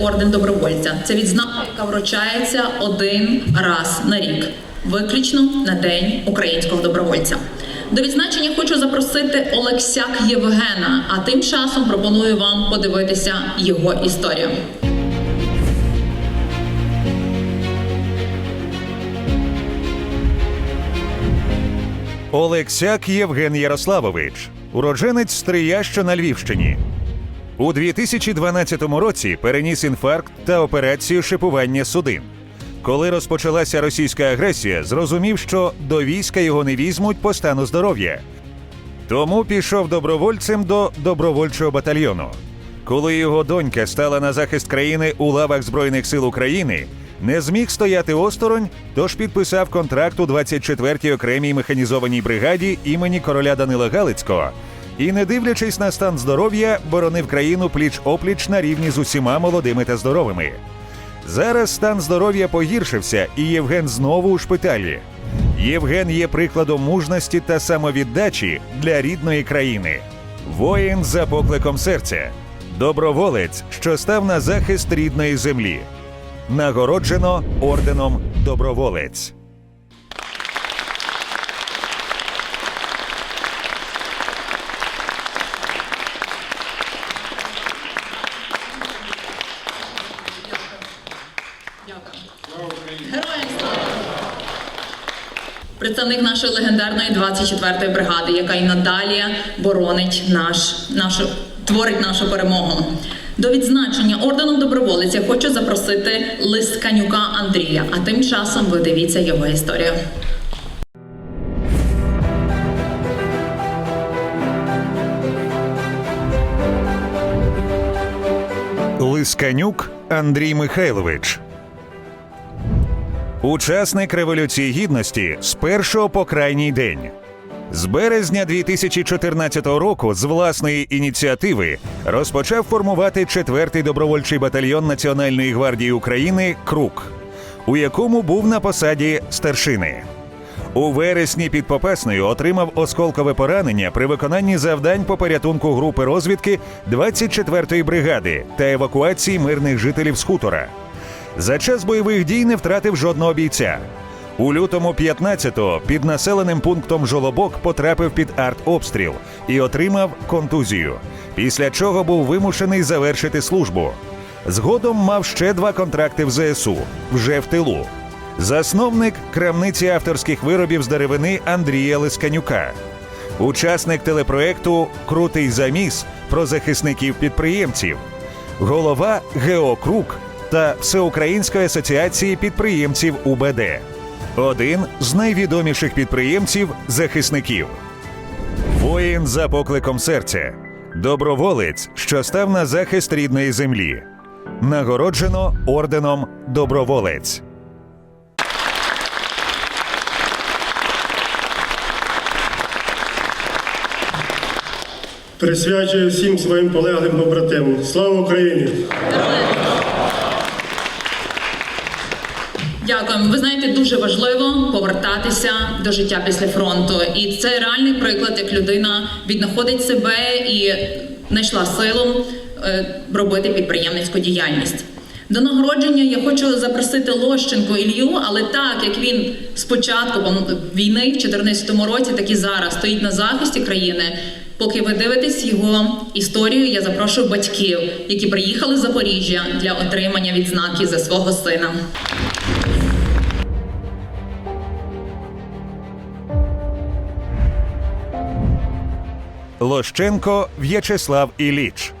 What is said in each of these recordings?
Орден добровольця це відзнака, яка вручається один раз на рік, виключно на день українського добровольця. До відзначення хочу запросити Олексяк Євгена. А тим часом пропоную вам подивитися його історію. Олексяк Євген Ярославович, уродженець Стрия, на Львівщині. У 2012 році переніс інфаркт та операцію шипування судин. Коли розпочалася російська агресія, зрозумів, що до війська його не візьмуть по стану здоров'я. Тому пішов добровольцем до добровольчого батальйону. Коли його донька стала на захист країни у лавах Збройних сил України, не зміг стояти осторонь, тож підписав контракт у 24-й окремій механізованій бригаді імені короля Данила Галицького і, не дивлячись на стан здоров'я, боронив країну пліч-опліч на рівні з усіма молодими та здоровими. Зараз стан здоров'я погіршився, і Євген знову у шпиталі. Євген є прикладом мужності та самовіддачі для рідної країни. Воїн за покликом серця, доброволець, що став на захист рідної землі. Нагороджено орденом Доброволець. Дякую. Героям слава! Представник нашої легендарної 24-ї бригади, яка і надалі боронить наш, нашу, творить нашу перемогу. До відзначення орденом доброволиця хочу запросити Лисканюка Андрія. А тим часом ви дивіться його історію. Лисканюк Андрій Михайлович. Учасник Революції Гідності з першого по крайній день. З березня 2014 року з власної ініціативи розпочав формувати 4-й добровольчий батальйон Національної гвардії України Крук, у якому був на посаді старшини. У вересні під Попасною отримав осколкове поранення при виконанні завдань по порятунку групи розвідки 24-ї бригади та евакуації мирних жителів з хутора. За час бойових дій не втратив жодного бійця. У лютому 15-го під населеним пунктом Жолобок потрапив під артобстріл і отримав контузію, після чого був вимушений завершити службу. Згодом мав ще два контракти в ЗСУ вже в тилу. Засновник крамниці авторських виробів з деревини Андрія Лисканюка, учасник телепроекту Крутий заміс про захисників підприємців, голова ГЕО Крук та Всеукраїнської асоціації підприємців УБД, один з найвідоміших підприємців захисників. Воїн за покликом серця, доброволець, що став на захист рідної землі. Нагороджено орденом Доброволець. Присвячую всім своїм полеглим побратимам. Слава Україні! Дякуємо. Ви знаєте, дуже важливо повертатися до життя після фронту. І це реальний приклад, як людина віднаходить себе і знайшла силу е, робити підприємницьку діяльність. До нагородження я хочу запросити Лощенко Ілью, але так як він спочатку війни в 2014 році, так і зараз стоїть на захисті країни. Поки ви дивитесь його історію, я запрошую батьків, які приїхали з Запоріжжя для отримання відзнаки за свого сина. Лощенко В'ячеслав Іліч.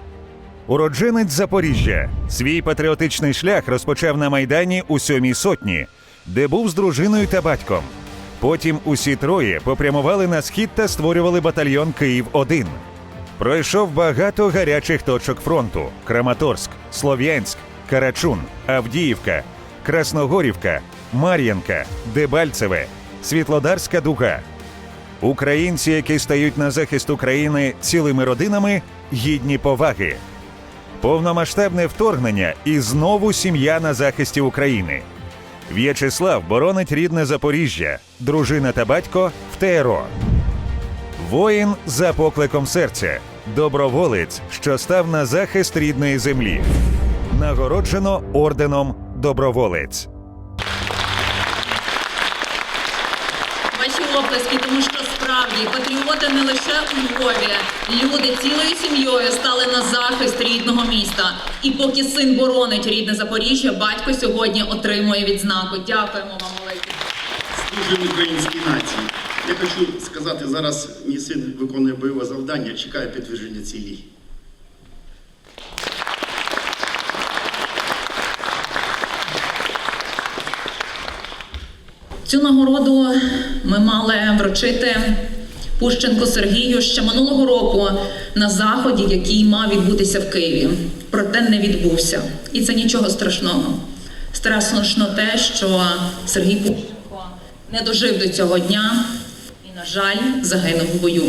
Уродженець Запоріжжя. Свій патріотичний шлях розпочав на Майдані у сьомій сотні, де був з дружиною та батьком. Потім усі троє попрямували на схід та створювали батальйон Київ 1 Пройшов багато гарячих точок фронту: Краматорськ, Слов'янськ, Карачун, Авдіївка, Красногорівка, Мар'янка, Дебальцеве, Світлодарська дуга. Українці, які стають на захист України цілими родинами, гідні поваги. Повномасштабне вторгнення і знову сім'я на захисті України. В'ячеслав боронить рідне Запоріжжя, дружина та батько в ТРО. Воїн за покликом серця, доброволець, що став на захист рідної землі. Нагороджено орденом Доброволець. Справді патріоти не лише у Львові, люди цілою сім'єю стали на захист рідного міста. І поки син боронить рідне Запоріжжя, батько сьогодні отримує відзнаку. Дякуємо вам велике. служимо українській нації. Я хочу сказати, зараз мій син виконує бойове завдання, чекає підтвердження цілі. Цю нагороду ми мали вручити Пущенку Сергію ще минулого року на заході, який мав відбутися в Києві. Проте не відбувся. І це нічого страшного. Страшно те, що Сергій Пущенко не дожив до цього дня і, на жаль, загинув в бою.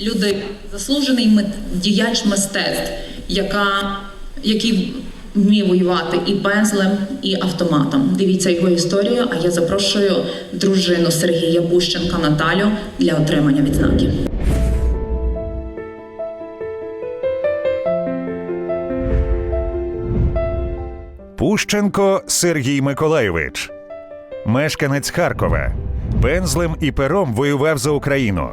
Люди, заслужений діяч мистецтв, який вміє воювати і пензлем, і автоматом. Дивіться його історію. А я запрошую дружину Сергія Пущенка Наталю для отримання відзнаки. Пущенко Сергій Миколайович, мешканець Харкова, пензлем і пером воював за Україну.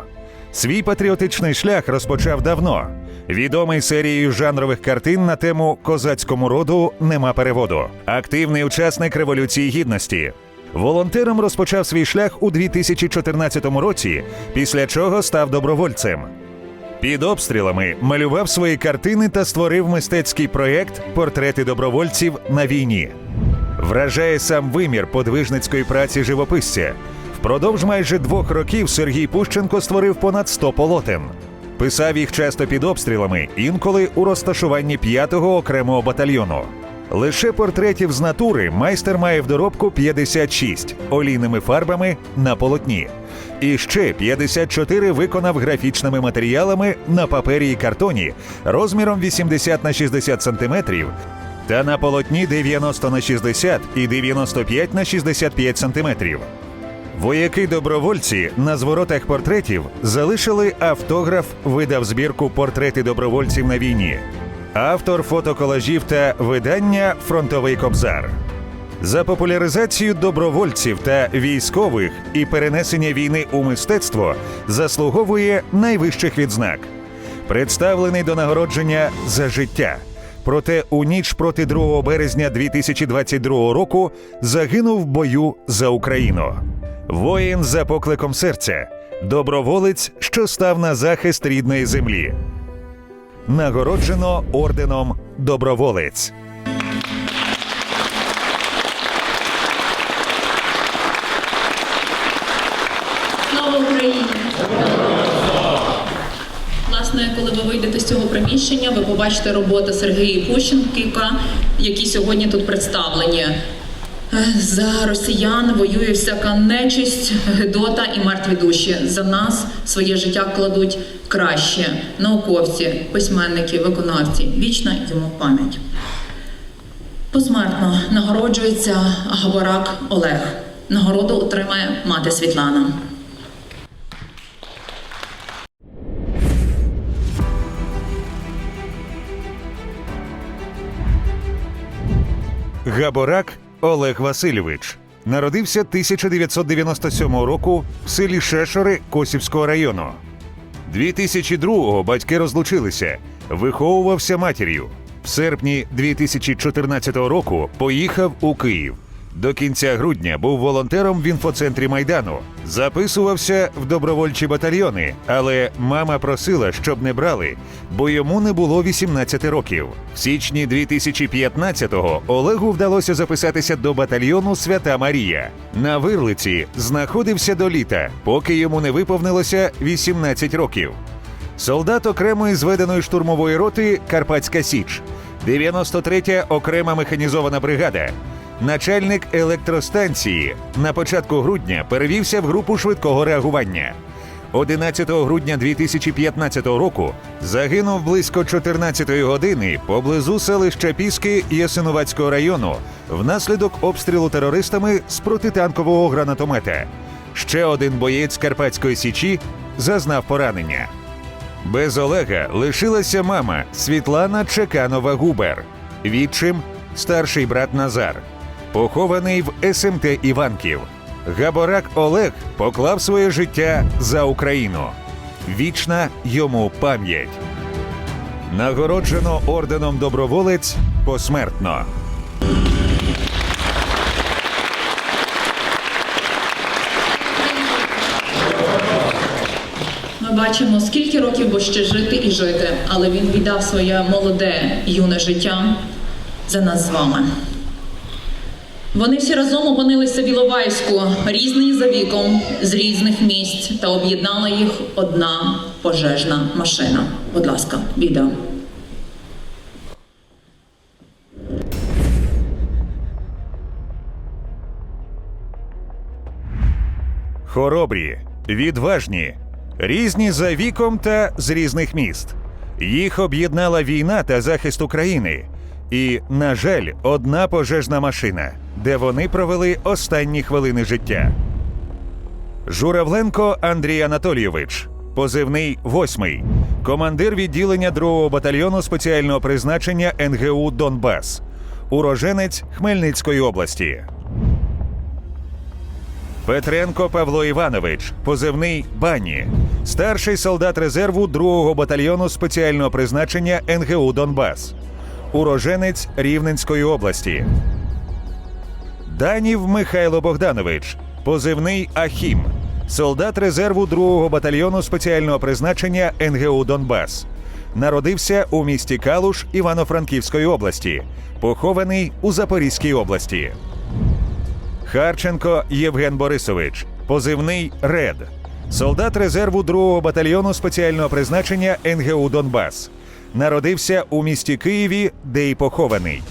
Свій патріотичний шлях розпочав давно. Відомий серією жанрових картин на тему козацькому роду нема переводу. Активний учасник революції гідності. Волонтером розпочав свій шлях у 2014 році, після чого став добровольцем. Під обстрілами малював свої картини та створив мистецький проєкт Портрети добровольців на війні. Вражає сам вимір подвижницької праці живописця. Впродовж майже двох років Сергій Пущенко створив понад 100 полотен. Писав їх часто під обстрілами, інколи у розташуванні 5-го окремого батальйону. Лише портретів з натури майстер має в доробку 56 олійними фарбами на полотні. І ще 54 виконав графічними матеріалами на папері і картоні розміром 80 на 60 см та на полотні 90 на 60 і 95 на 65 см. Вояки-добровольці на зворотах портретів залишили автограф, видав збірку Портрети добровольців на війні, автор фотоколажів та видання Фронтовий кобзар. За популяризацію добровольців та військових і перенесення війни у мистецтво заслуговує найвищих відзнак. Представлений до нагородження за життя. Проте у ніч проти 2 березня 2022 року загинув в бою за Україну. Воїн за покликом серця, доброволець, що став на захист рідної землі. Нагороджено орденом Доброволець. Слава Україні! Власне, коли ви вийдете з цього приміщення, ви побачите роботи Сергія Пущенка, які сьогодні тут представлені. За росіян воює всяка нечисть, гидота і мертві душі. За нас своє життя кладуть краще науковці, письменники, виконавці. Вічна йому пам'ять. Посмертно нагороджується Габарак Олег. Нагороду отримає мати Світлана. Габорак Олег Васильович народився 1997 року в селі Шешори Косівського району. 2002-го батьки розлучилися, виховувався матір'ю. В серпні 2014 року поїхав у Київ. До кінця грудня був волонтером в інфоцентрі Майдану. Записувався в добровольчі батальйони, але мама просила, щоб не брали, бо йому не було 18 років. В січні 2015-го Олегу вдалося записатися до батальйону Свята Марія. На вирлиці знаходився до літа, поки йому не виповнилося 18 років. Солдат окремої зведеної штурмової роти Карпатська Січ, 93-я окрема механізована бригада. Начальник електростанції на початку грудня перевівся в групу швидкого реагування. 11 грудня 2015 року загинув близько 14-ї години поблизу селища Піски Ясинуватського району внаслідок обстрілу терористами з протитанкового гранатомета. Ще один боєць Карпатської січі зазнав поранення. Без Олега лишилася мама Світлана Чеканова Губер, відчим старший брат Назар, похований в СМТ Іванків. Габорак Олег поклав своє життя за Україну. Вічна йому пам'ять. Нагороджено орденом доброволець посмертно. Ми бачимо, скільки років бо ще жити і жити, але він віддав своє молоде юне життя за нас з вами. Вони всі разом опинилися в Іловайську, різні за віком, з різних місць, та об'єднала їх одна пожежна машина. Будь ласка, відео. Хоробрі, відважні, різні за віком та з різних міст. Їх об'єднала війна та захист України. І, на жаль, одна пожежна машина, де вони провели останні хвилини життя. Журавленко Андрій Анатолійович, позивний восьмий, командир відділення 2-го батальйону спеціального призначення НГУ Донбас, уроженець Хмельницької області. Петренко Павло Іванович, позивний Бані, старший солдат резерву 2-го батальйону спеціального призначення НГУ Донбас, уроженець Рівненської області. Данів Михайло Богданович, позивний Ахім, солдат резерву 2-го батальйону спеціального призначення НГУ Донбас. Народився у місті Калуш Івано-Франківської області, похований у Запорізькій області. Харченко Євген Борисович, позивний Ред, солдат резерву 2-го батальйону спеціального призначення НГУ Донбас. Народився у місті Києві, де й похований.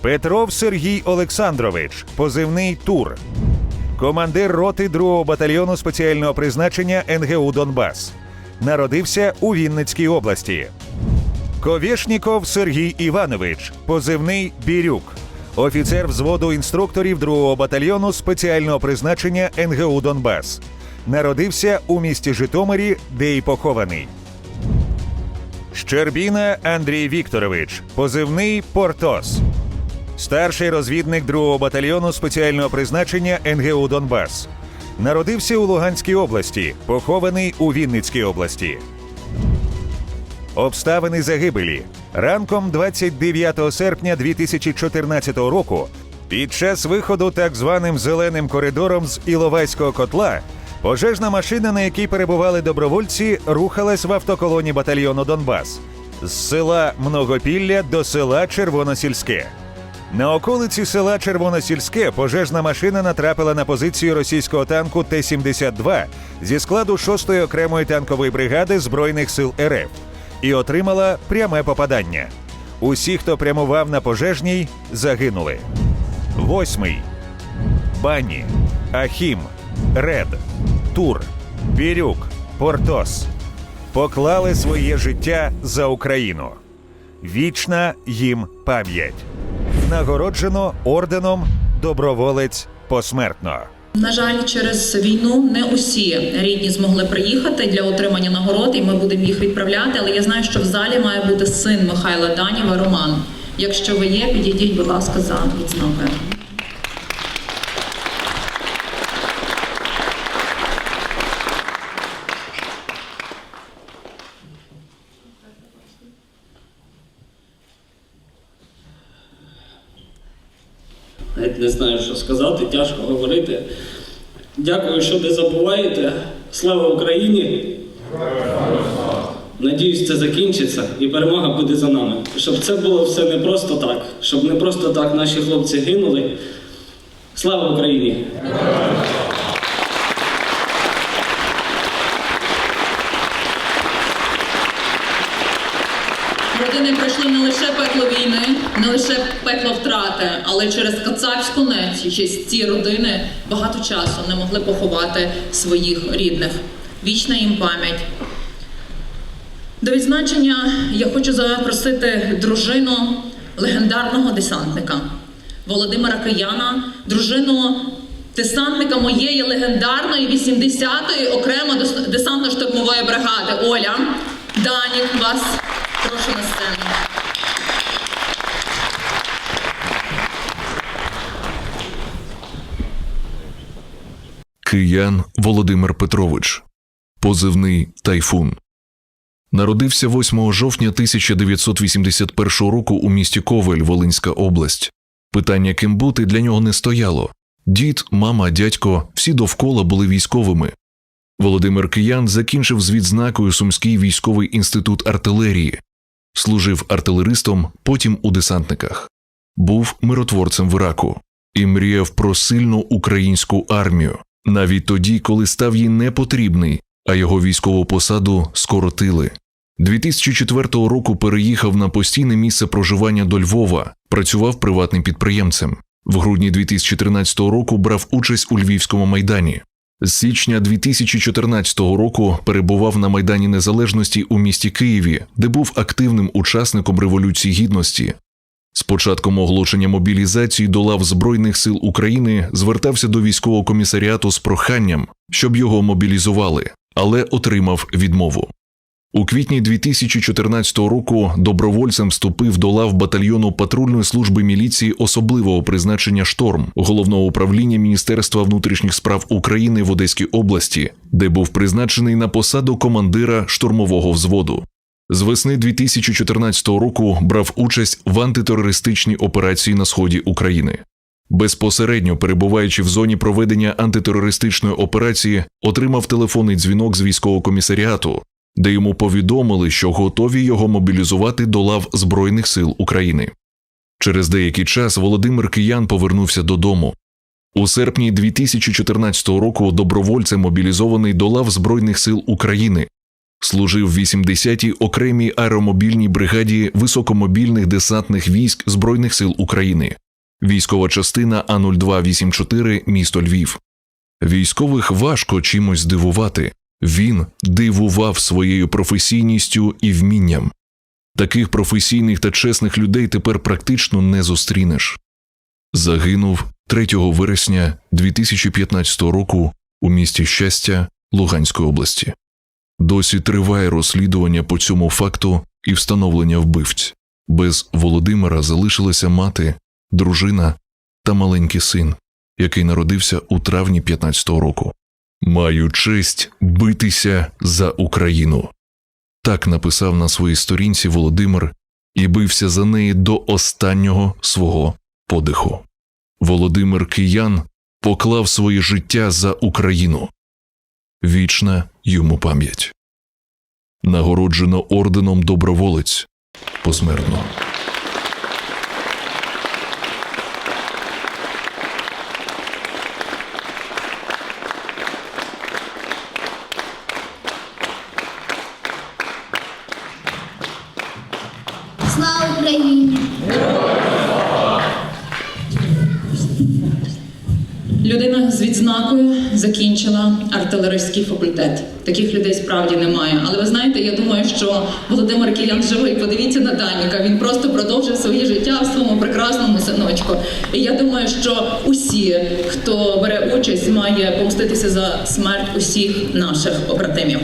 Петров Сергій Олександрович, позивний Тур, командир роти 2-го батальйону спеціального призначення НГУ Донбас. Народився у Вінницькій області. Ковєшніков Сергій Іванович, позивний Бірюк, офіцер взводу інструкторів 2-го батальйону спеціального призначення НГУ Донбас. Народився у місті Житомирі, де й похований. Щербіна Андрій Вікторович, позивний Портос, старший розвідник 2-го батальйону спеціального призначення НГУ Донбас. Народився у Луганській області, похований у Вінницькій області. Обставини загибелі ранком 29 серпня 2014 року. Під час виходу так званим зеленим коридором з Іловайського котла пожежна машина, на якій перебували добровольці, рухалась в автоколоні батальйону Донбас з села Многопілля до села Червоносільське. На околиці села Червоносільське пожежна машина натрапила на позицію російського танку Т-72 зі складу 6-ї окремої танкової бригади Збройних сил РФ і отримала пряме попадання. Усі, хто прямував на пожежній, загинули. Восьмий. Бані, Ахім, Ред, Тур, Бірюк, Портос поклали своє життя за Україну. Вічна їм пам'ять. Нагороджено орденом Доброволець посмертно. На жаль, через війну не усі рідні змогли приїхати для отримання нагород, і ми будемо їх відправляти. Але я знаю, що в залі має бути син Михайла Данєва Роман. Якщо ви є, підійдіть, будь ласка, за відзнакою. Навіть не знаю, що сказати, тяжко говорити. Дякую, що не забуваєте. Слава Україні! Надіюсь, це закінчиться і перемога буде за нами. Щоб це було все не просто так, щоб не просто так наші хлопці гинули. Слава Україні! Родини пройшли не лише пекло війни, не лише пекло втрати, але через кацапську нечість ці родини багато часу не могли поховати своїх рідних. Вічна їм пам'ять. До відзначення я хочу запросити дружину легендарного десантника Володимира Кияна, дружину десантника моєї легендарної 80-ї окремо десантно-штурмової бригади Оля. Данік, вас прошу на сцену. Киян Володимир Петрович, позивний Тайфун. Народився 8 жовтня 1981 року у місті Ковель, Волинська область. Питання ким бути для нього не стояло. Дід, мама, дядько всі довкола були військовими. Володимир Киян закінчив з відзнакою Сумський військовий інститут артилерії, служив артилеристом, потім у десантниках, був миротворцем в Іраку і мріяв про сильну українську армію, навіть тоді, коли став їй непотрібний, а його військову посаду скоротили. 2004 року переїхав на постійне місце проживання до Львова, працював приватним підприємцем. В грудні 2013 року брав участь у Львівському майдані. З січня 2014 року перебував на Майдані Незалежності у місті Києві, де був активним учасником Революції Гідності. З початком оголошення мобілізації до лав Збройних сил України звертався до військового комісаріату з проханням, щоб його мобілізували, але отримав відмову. У квітні 2014 року добровольцем вступив до лав батальйону патрульної служби міліції особливого призначення Шторм головного управління Міністерства внутрішніх справ України в Одеській області, де був призначений на посаду командира штурмового взводу. З весни 2014 року брав участь в антитерористичній операції на сході України. Безпосередньо перебуваючи в зоні проведення антитерористичної операції, отримав телефонний дзвінок з військового комісаріату, де йому повідомили, що готові його мобілізувати до лав Збройних сил України. Через деякий час Володимир Киян повернувся додому. У серпні 2014 року добровольцем мобілізований до лав Збройних сил України, служив в 80-й окремій аеромобільній бригаді високомобільних десантних військ Збройних сил України, військова частина А0284 місто Львів. Військових важко чимось здивувати. Він дивував своєю професійністю і вмінням. Таких професійних та чесних людей тепер практично не зустрінеш. Загинув 3 вересня 2015 року у місті Щастя Луганської області. Досі триває розслідування по цьому факту і встановлення вбивць. Без Володимира залишилася мати, дружина та маленький син, який народився у травні 15-го року. Маю честь битися за Україну. Так написав на своїй сторінці Володимир і бився за неї до останнього свого подиху. Володимир Киян поклав своє життя за Україну. Вічна йому пам'ять. Нагороджено орденом доброволець посмертно. Слава Україні! Відзнакою закінчила артилерійський факультет. Таких людей справді немає. Але ви знаєте, я думаю, що Володимир Кілян живий. Подивіться на Даніка. Він просто продовжив своє життя в своєму прекрасному синочку. І я думаю, що усі, хто бере участь, має помститися за смерть усіх наших побратимів.